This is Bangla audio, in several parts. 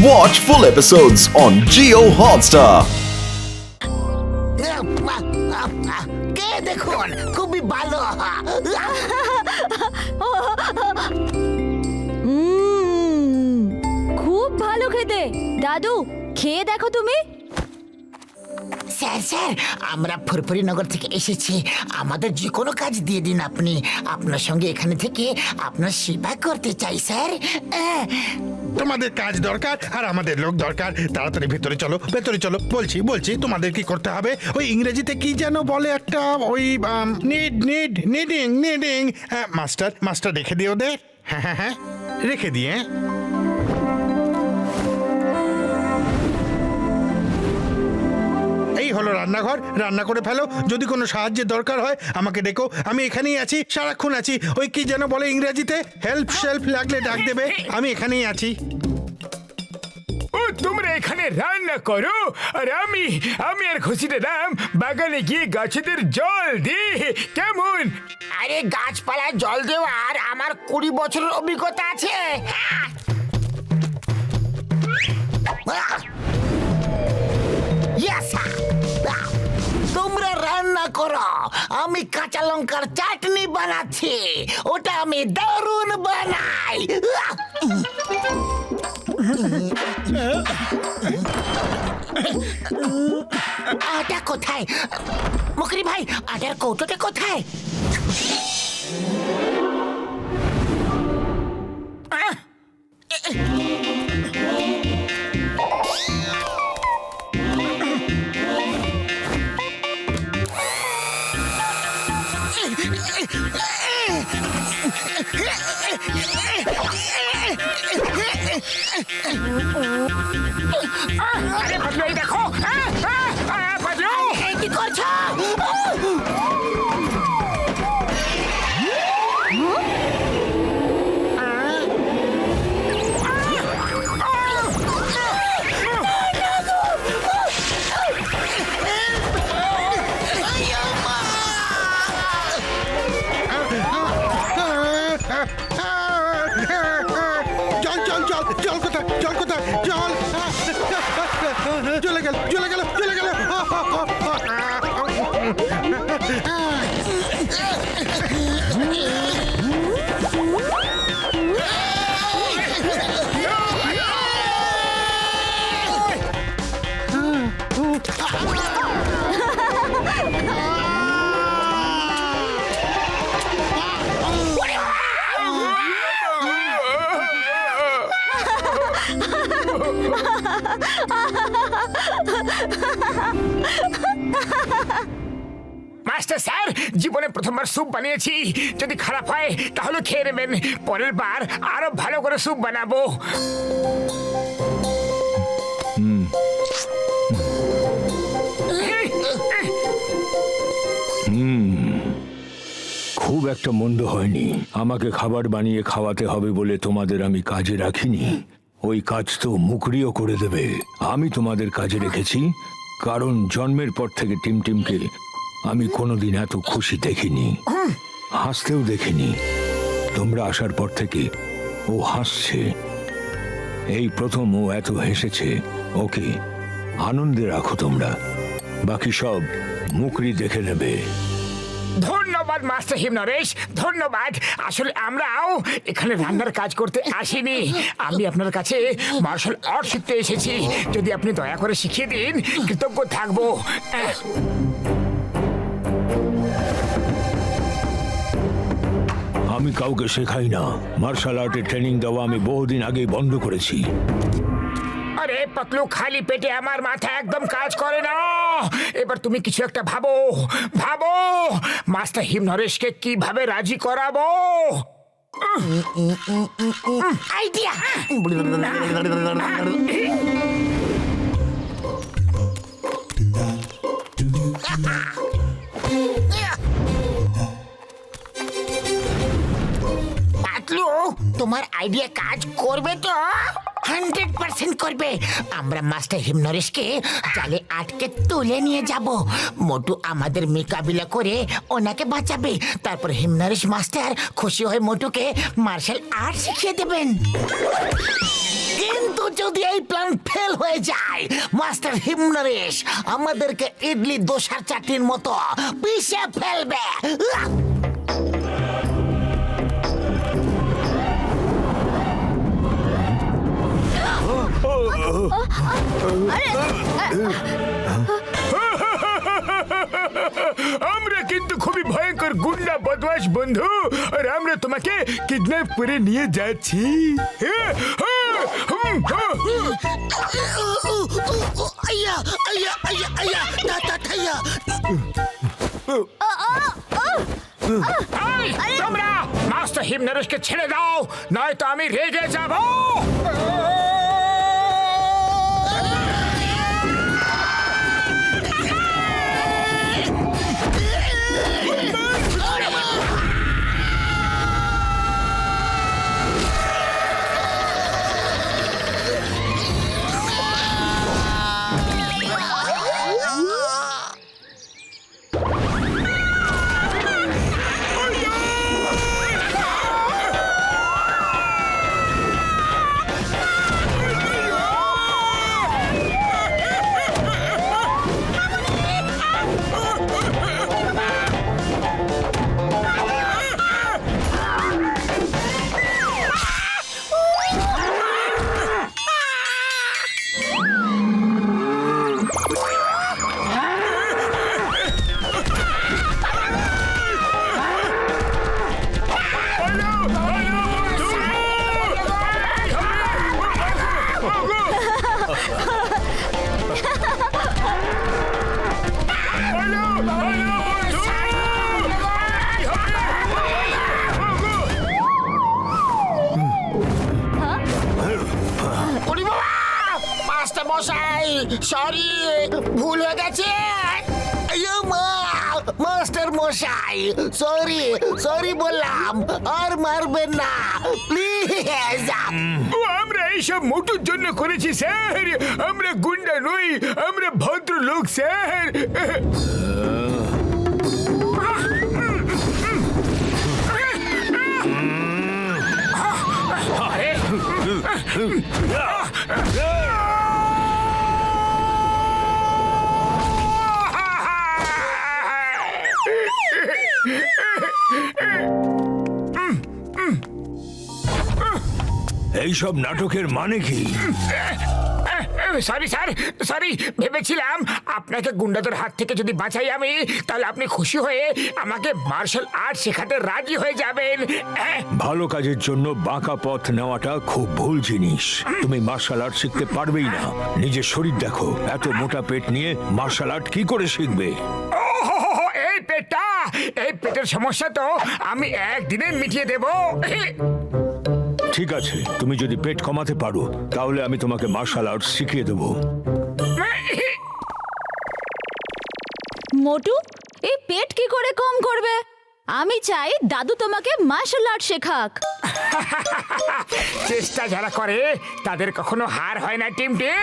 Watch full episodes on Geo Hotstar. কে দেখুন খুবই ভালো উম, খুব ভালো খেতে দাদু খেয়ে দেখো তুমি স্যার স্যার, আমরা ফুরফুরি নগর থেকে এসেছি। আমাদের যে কোনো কাজ দিয়ে দিন আপনি। আপনার সঙ্গে এখানে থেকে আপনার সেবা করতে চাই, স্যার। তোমাদের কাজ দরকার আর আমাদের লোক দরকার। তাড়াতাড়ি ভেতরে চলো ভেতরে চলো। বলছি বলছি, তোমাদের কি করতে হবে? ওই ইংরেজিতে কি যেন বলে একটা ওই need need needing needing master master রেখে দিও দে হ্যাঁ হ্যাঁ হ্যাঁ রেখে দিয়ে। এই হলো রান্নাঘর। রান্না করে ফেলো। যদি কোনো সাহায্যের দরকার হয় আমাকে ডেকো। আমি এখানেই আছি সারাক্ষণ আছি। ওই কি যেন বলে ইংরেজিতে? হেল্প শেল্প লাগলে ডাক দেবে। আমি এখানেই আছি। ও তোমরা এখানে রান্না করো। আর আমি আমি আর খুশিতে দাম বাগানে গিয়ে গাছেদের জল দি কেমন? আরে গাছপালায় জল দেওয়ার আমার কুড়ি বছরের অভিজ্ঞতা আছে। হ্যাঁ। Yes, রান্না করো। আমি কাঁচা লঙ্কার চাটনি বানাচ্ছি। ওটা আমি দারুণ বানাই! আটা কোথায়? মুকরি ভাই, আটার কৌটোটা কোথায়? মাস্টার স্যার জীবনে প্রথমবার স্যুপ বানিয়েছি। যদি খারাপ হয়, তাহলে খেয়ে নেবেন। পরের বার আরও ভালো করে স্যুপ বানাবো। খুব একটা মন্দ হয়নি। আমাকে খাবার বানিয়ে খাওয়াতে হবে বলে তোমাদের আমি কাজে রাখিনি। ওই কাজ তো মুকরিও করে দেবে। আমি তোমাদের কাজে রেখেছি, কারণ জন্মের পর থেকে টিমটিমকে আমি কোনোদিন এত খুশি দেখিনি। হাসতেও দেখিনি। তোমরা আসার পর থেকে ও হাসছে। এই প্রথম ও এত হেসেছে। ওকে আনন্দে রাখো তোমরা। বাকি সব মুকরি দেখে নেবে। ধন্যবাদ মাস্টার হিমনরেশ ধন্যবাদ। আসলে আমরাও এখানে রান্নার কাজ করতে আসিনি। আমি আপনার কাছে মার্শাল আর্ট শিখতে এসেছি। যদি আপনি দয়া করে শিখিয়ে দিন কৃতজ্ঞ থাকব। আমি কাউকে শেখাই না মার্শাল আর্টের ট্রেনিং দেওয়া আমি বহুদিন আগেই বন্ধ করেছি আরে পাতলু খালি পেটে আমার মাথা একদম কাজ করে না এবার তুমি কিছু একটা ভাবো ভাবো মাস্টার হিমনরেশকে কীভাবে রাজি করাবো আইডিয়া তোমার আইডিয়া কাজ করবে তো? হান্ড্রেড পার্সেন্ট করবে। আমরা মাস্টার হিমনরেশকে জালে আটকে তুলে নিয়ে যাব। মোটু আমাদের মোকাবিলা করে ওনাকে বাঁচাবে। তারপর হিমনরেশ মাস্টার খুশি হয়ে মোটুকে মার্শাল আর্ট শিখিয়ে দেবেন। কিন্তু যদি এই প্ল্যান ফেল হয়ে যায়, মাস্টার হিমনরেশ আমাদেরকে ইডলি দোসার চাটনির মতো পিষে ফেলবে। আমরা কিন্তু খুবই ভয়ঙ্কর গুন্ডা বদমাশ বন্ধু আর আমরা তোমাকে কিডন্যাপ করে নিয়ে যাচ্ছি হ্যাঁ, হ্যাঁ, হুম, হ্যাঁ। আইয়া আইয়া আইয়া আইয়া তা তা থাইয়া এই, তোমরা মাস্টার হিমনারেশকে ছেড়ে দাও নয়তো আমি রেগে যাব মশাই সরি ভুল হয়ে গেছে। মাস্টার মশাই সরি সরি বললাম আর মারবেন না প্লিজ আমরা এইসব মোটুর জন্য করেছি স্যার। আমরা গুন্ডা নই আমরা ভদ্র লোক স্যার এইসব নাটকের মানে কি? সরি স্যার সরি ভেবেছিলাম আপনাকে গুন্ডাদের হাত থেকে যদি বাঁচাই আমি তাহলে আপনি খুশি হয়ে আমাকে মার্শাল আর্ট শেখাতে রাজি হয়ে যাবেন। আহ, ভালো কাজের জন্য বাঁকা পথ নেওয়াটা খুব ভুল জিনিস। তুমি মার্শাল আর্ট শিখতে পারবেই না। নিজের শরীর দেখো। এত মোটা পেট নিয়ে মার্শাল আর্ট কি করে শিখবে? এই পেটটা এই পেটের সমস্যা তো আমি একদিনে মিটিয়ে দেব। ঠিক আছে তুমি যদি পেট কমাতে পারো তাহলে আমি তোমাকে মার্শাল আর্ট শিখিয়ে দেবো। মোটু এই পেট কি করে কম করবে? আমি চাই দাদু তোমাকে মার্শাল আর্ট শেখাক। চেষ্টা যারা করে তাদের কখনো হার হয় না team team.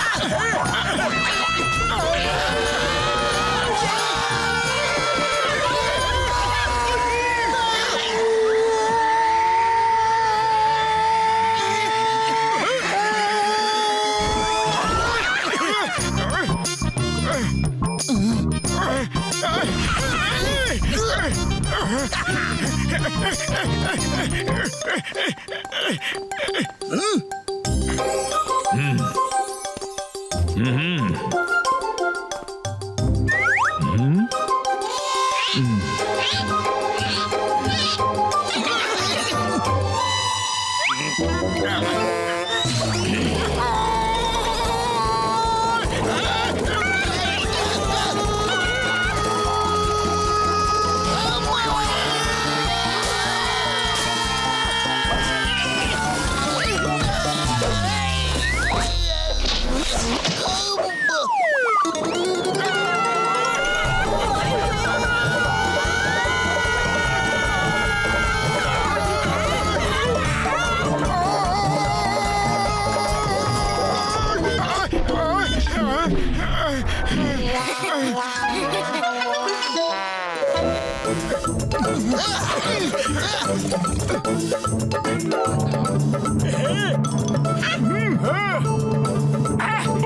Ha ha ha! Yeah.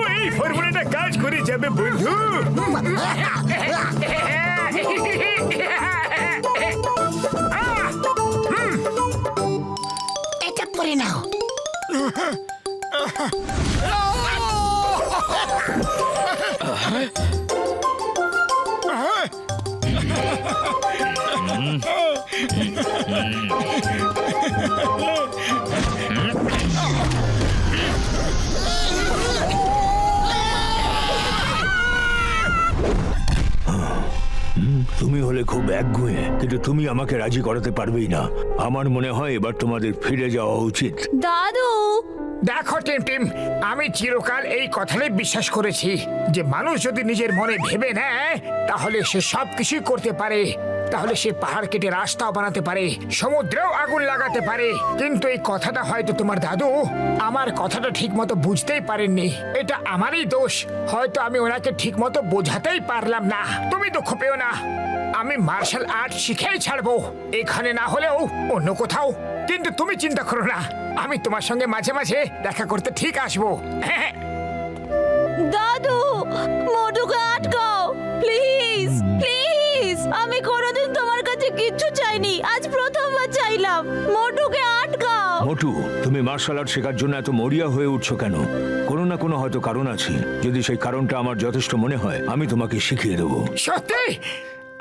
ওই ফর্মুলাটা কাজ করে যাবে বন্ধু নাও তুমি হলে খুব একগুঁয়ে কিন্তু তুমি আমাকে রাজি করাতে পারবেই না। আমার মনে হয় এবার তোমাদের ফিরে যাওয়া উচিত। দাদু! দেখো টিম টিম আমি চিরকাল এই কথাটাই বিশ্বাস করেছি যে মানুষ যদি নিজের মনে ভেবে নেয় তাহলে সে সব কিছুই করতে পারে। তাহলে সে পাহাড় কেটে রাস্তাও বানাতে পারে সমুদ্রেও আগুন লাগাতে পারে। কিন্তু এই কথাটা হয়তো তোমার দাদু? আমার কথাটা ঠিক মতো বুঝতেই পারেননি। এটা আমারই দোষ। হয়তো আমি ওনাকে ঠিক মতো বোঝাতেই পারলাম না। তুমি দুঃখ পেও না। আমি মার্শাল আর্ট শিখেই ছাড়বো। এখানে না হলেও অন্য কোথাও। কিন্তু তুমি চিন্তা করো না। আমি তোমার সঙ্গে মাঝে মাঝে দেখা করতে ঠিক আসব। হ্যাঁ দাদু মোটুকে আটকাও। প্লিজ প্লিজ আমি কাছে কিচ্ছু চাইনি। আজ প্রথমবার চাইলাম। মোটুকে আটকাও। মোটু তুমি মার্শাল আর্ট শেখার জন্য এত মরিয়া হয়ে উঠছো কেন? কোনো না কোনো হয়তো কারণ আছে। যদি সেই কারণটা আমার যথেষ্ট মনে হয় আমি তোমাকে শিখিয়ে দেবো। সত্যি?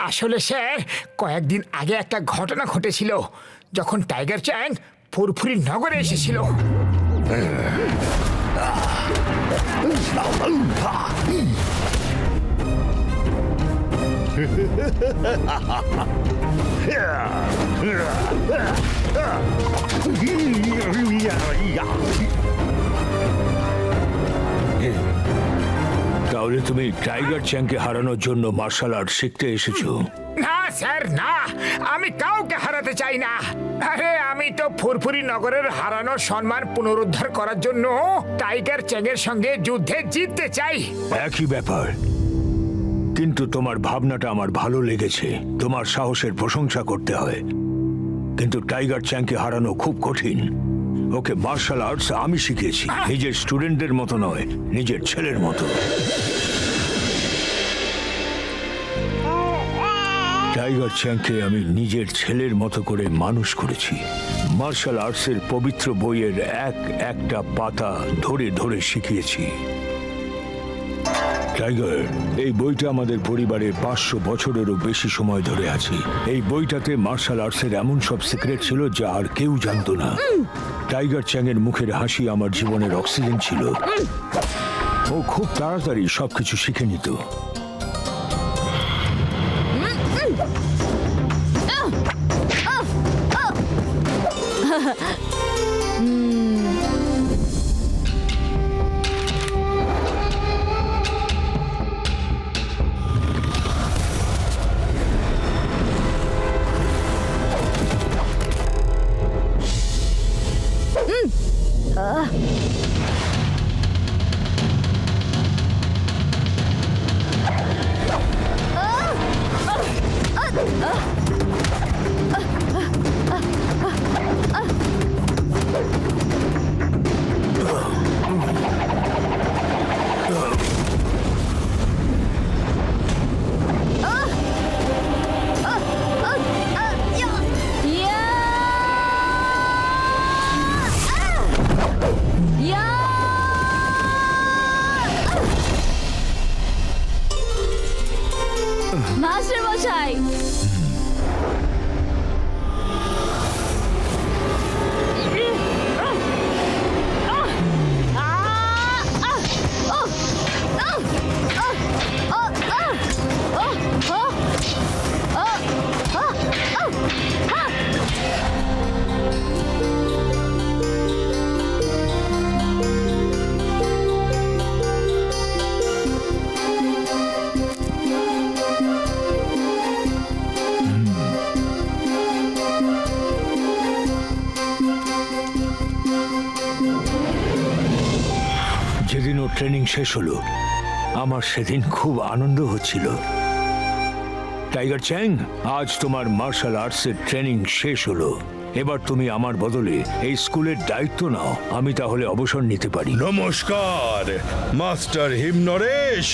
আসলে স্যার কয়েকদিন আগে একটা ঘটনা ঘটেছিল। যখন টাইগার চ্যাং ফুরফুরি নগরে এসেছিল। তাহলে তুমি টাইগার চ্যাংকে হারানোর জন্য মার্শাল আর্ট শিখতে এসেছ। না স্যার না। আমি কাউকে হারাতে চাই না। আরে আমি তো ফুরফুরি নগরের হারানো সম্মান পুনরুদ্ধার করার জন্য টাইগার চ্যাংয়ের সঙ্গে যুদ্ধে জিততে চাই। একই ব্যাপার। কিন্তু তোমার ভাবনাটা আমার ভালো লেগেছে। তোমার সাহসের প্রশংসা করতে হয়। কিন্তু টাইগার চ্যাংকে হারানো খুব কঠিন। ওকে মার্শাল আর্টস আমি শিখেছি নিজের স্টুডেন্টদের মতো নয়, নিজের ছেলের মতো। টাইগার চ্যাংকে আমি নিজের ছেলের মতো করে মানুষ করেছি। মার্শাল আর্টসের পবিত্র বইয়ের এক একটা পাতা ধরে ধরে শিখিয়েছি। টাইগার, এই বইটা আমাদের পরিবারের পাঁচশো বছরেরও বেশি সময় ধরে আছে। এই বইটাতে মার্শাল আর্টসের এমন সব সিক্রেট ছিল যা আর কেউ জানতো না। টাইগার চ্যাংয়ের মুখের হাসি আমার জীবনের অক্সিজেন ছিল। ও খুব তাড়াতাড়ি সবকিছু শিখে নিত। শেষ হলো। আমার সেদিন খুব আনন্দ হচ্ছিল। টাইগার চ্যাং আজ তোমার মার্শাল আর্টসের ট্রেনিং শেষ হলো। এবার তুমি আমার বদলে এই স্কুলের দায়িত্ব নাও। আমি তাহলে অবসর নিতে পারি। নমস্কার, মাস্টার হিমনরেশ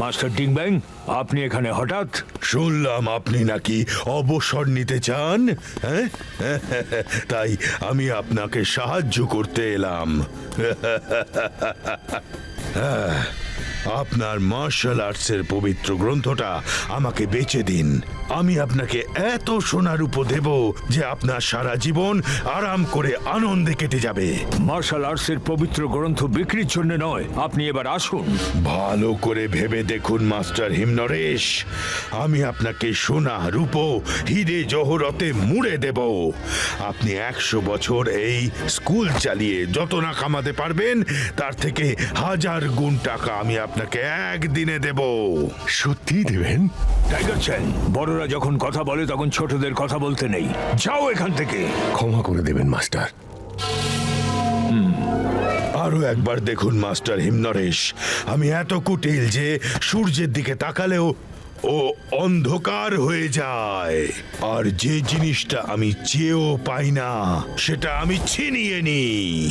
মাস্টার ডিংব্যাং আপনি এখানে হঠাৎ? শুনলাম আপনি নাকি অবসর নিতে চান হ্যাঁ? তাই আমি আপনাকে সাহায্য করতে এলাম। হ্যাঁ, আপনার মার্শাল আর্টসের পবিত্র গ্রন্থটা আমাকে বেচে দিন। আমি আপনাকে এত সোনার উপ দেব যে আপনার সারা জীবন আরাম করে আনন্দে কেটে যাবে। মার্শাল আর্টসের পবিত্র গ্রন্থ বিক্রির জন্য নয় আপনি এবার আসুন। ভালো করে ভেবে দেখুন মাস্টার হিমনরেশ। আমি আপনাকে সোনা রূপ হিরে জহরতে মুড়ে দেব। আপনি একশো বছর এই স্কুল চালিয়ে যত না কামাতে পারবেন তার থেকে হাজার গুণ টাকা আমি আপনাকে একদিনে দেব। সত্যি দেবেন? টাইগার চ্যাং বড়রা যখন কথা বলে তখন ছোটদের কথা বলতে নেই। যাও এখান থেকে। ক্ষমা করে দেবেন মাস্টার। আরও একবার দেখুন মাস্টার হিমনরেশ। আমি এত কুটিল যে সূর্যের দিকে তাকালেও ও অন্ধকার হয়ে যায়। আর যে জিনিসটা আমি চেয়েও পাই না সেটা আমি ছিনিয়ে নিই।